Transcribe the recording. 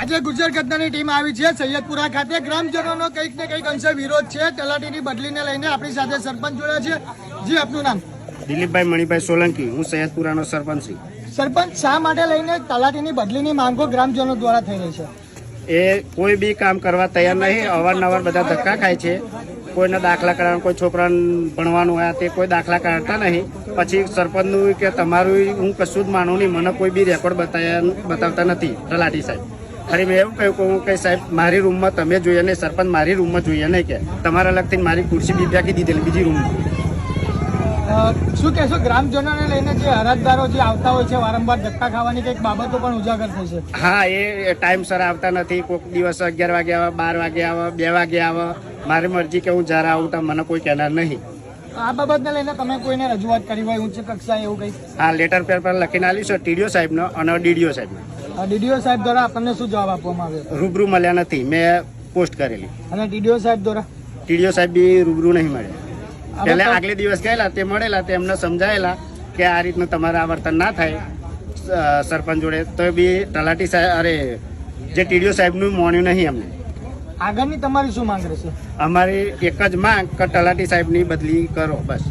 આજે ગુજરાત ઘટનાની ટીમ આવી છે સૈયદપુરા ખાતે. ગ્રામજનોનો કંઈક ને કંઈક અંશે વિરોધ છે. તલાટીની બદલીને લઈને આપણી સાથે સરપંચ જોડ્યા છે. જી આપનું નામ? દિલીપભાઈ મણિભાઈ સોલંકી હું સૈયદપુરાનો સરપંચ છું. સરપંચ શા માટે લઈને તલાટીની બદલીની માંગો ગ્રામજનો દ્વારા થઈ રહી છે? એ કોઈ બી કામ કરવા તૈયાર નહીં. અવારનવાર બધા ધક્કા ખાય છે. કોઈના દાખલા કરાવવાનું, કોઈ છોકરાને ભણવાનું હોય, તે કોઈ દાખલા કાઢતા નહીં. પછી સરપંચનું કે તમારું હું કશું જ માનું નહીં. મને કોઈ બી રેકોર્ડ બતાવ્યા બતાવતા નથી, તલાટી સાહેબ. ખરી મેં એવું કહ્યું કે હું કઈ સાહેબ, મારી રૂમમાં તમે જોઈએ નહીં, સરપંચ મારી રૂમમાં જોઈએ નહીં કે. તમારા લગતી મારી ખુરશી બી ફેંકી દીધેલી, બીજી રૂમમાં શું કહેશો ગ્રામજનોને લઈને જે અરજદારો જે આવતા હોય છે વારંવાર ધક્કા ખાવાની કંઈક બાબતો પણ ઉજાગર થશે હા એ ટાઈમસર આવતા નથી. કોઈક દિવસ અગિયાર વાગે આવે બાર વાગે આવે બે વાગે આવે. મારી મરજી કે હું જ્યારે આવું તો મને કોઈ કહેનાર નહીં. આ બાબતને લઈને તમે કોઈને રજૂઆત કરી હોય ઉચ્ચ કક્ષાએ એવું કંઈ હા લેટર પેપર લખીને આલ્યું છે ટીડીઓ સાહેબનો અને ડીડીઓ સાહેબનો. ડીડીઓ સાહેબ દ્વારા આપણને શું જવાબ આપવામાં આવ્યો? રૂબરૂ મળ્યા નથી મેં પોસ્ટ કરેલી. અને ડીડીઓ સાહેબ દ્વારા? ટીડીઓ સાહેબ બી રૂબરૂ નહીં મળ્યા. એટલે આગલે દિવસ ગયેલા તે મળેલા તે એમને સમજાયેલા કે આ રીતનું તમારે આ વર્તન ના થાય સરપંચ જોડે. તો બી તલાટી સાહેબ અરે જે ટીડીઓ સાહેબનું મોણ્યું નહીં અમને આગળની તમારી શું માંગ રહેશે? અમારી એક જ માંગ કે તલાટી સાહેબની બદલી કરો બસ.